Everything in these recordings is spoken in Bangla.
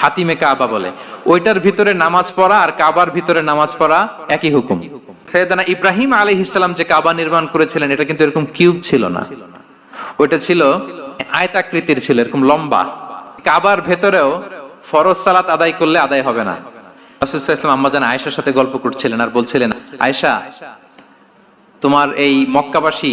হাতিমে কাবা বলে। ওইটার ভিতরে নামাজ পড়া আর কাবার ভিতরে নামাজ পড়া একই হুকুম। সৈয়দানা ইব্রাহিম আলী ইসলাম যে কাবা নির্মাণ করেছিলেন, এটা কিন্তু এরকম কিউব ছিল না। ওইটা ছিল আয়তাকৃতির ছিল, এরকম লম্বা। কাবার ভেতরেও ফরজ সালাত আদায় করলে আদায় হবে না। রাসূলুল্লাহ আম্মা জান আয়েশার সাথে গল্প করছিলেন আর বলছিলেন, আয়েশা, তোমার এই মক্কাবাসী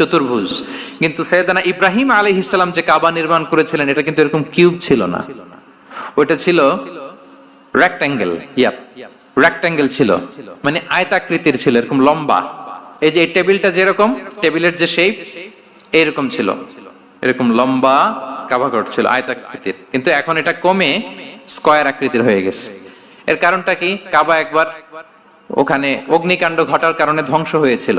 চতুর্ভুজ। কিন্তু সৈয়দানা ইব্রাহিম আলী ইসলাম যে কাবা নির্মাণ করেছিলেন, এটা কিন্তু এরকম কিউব ছিল না। ওইটা ছিল রেক্ট্যাঙ্গেল ইয়াপ রেক্ট্যাঙ্গেল ছিল। মানে আয়তাকৃতির ছিল, এরকম লম্বা। এই যে টেবিলটা যেরকম, টেবিলের যে শেপ এরকম ছিল। এরকম লম্বা কাবাঘর ছিল, আয়তাকৃতির। কিন্তু এখন এটা কমে স্কয়ার আকৃতির হয়ে গেছে। এর কারণটা কি? কাবা একবার ওখানে অগ্নিকাণ্ড ঘটার কারণে ধ্বংস হয়েছিল।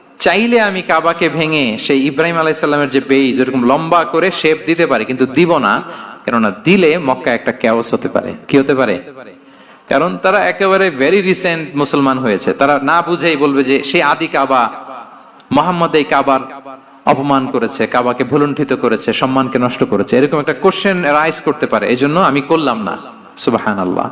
চাইলে আমি কাবাকে ভেঙে সেই ইব্রাহিম আলাইসাল্লামের যে বেইজ, ওরকম লম্বা করে শেপ দিতে পারি, কিন্তু দিব না, কেননা দিলে মক্কা একটা ক্যাওস হতে পারে। কি হতে পারে? কারণ তারা একেবারে ভেরি রিসেন্ট মুসলমান হয়েছে। তারা না বুঝেই বলবে যে সে আদি কাবা, মোহাম্মদ এই কাবার অপমান করেছে, কাবাকে ভুলুণ্ঠিত করেছে, সম্মানকে নষ্ট করেছে। এরকম একটা কোশ্চেন রাইজ করতে পারে। এই আমি করলাম না। সুবাহান আল্লাহ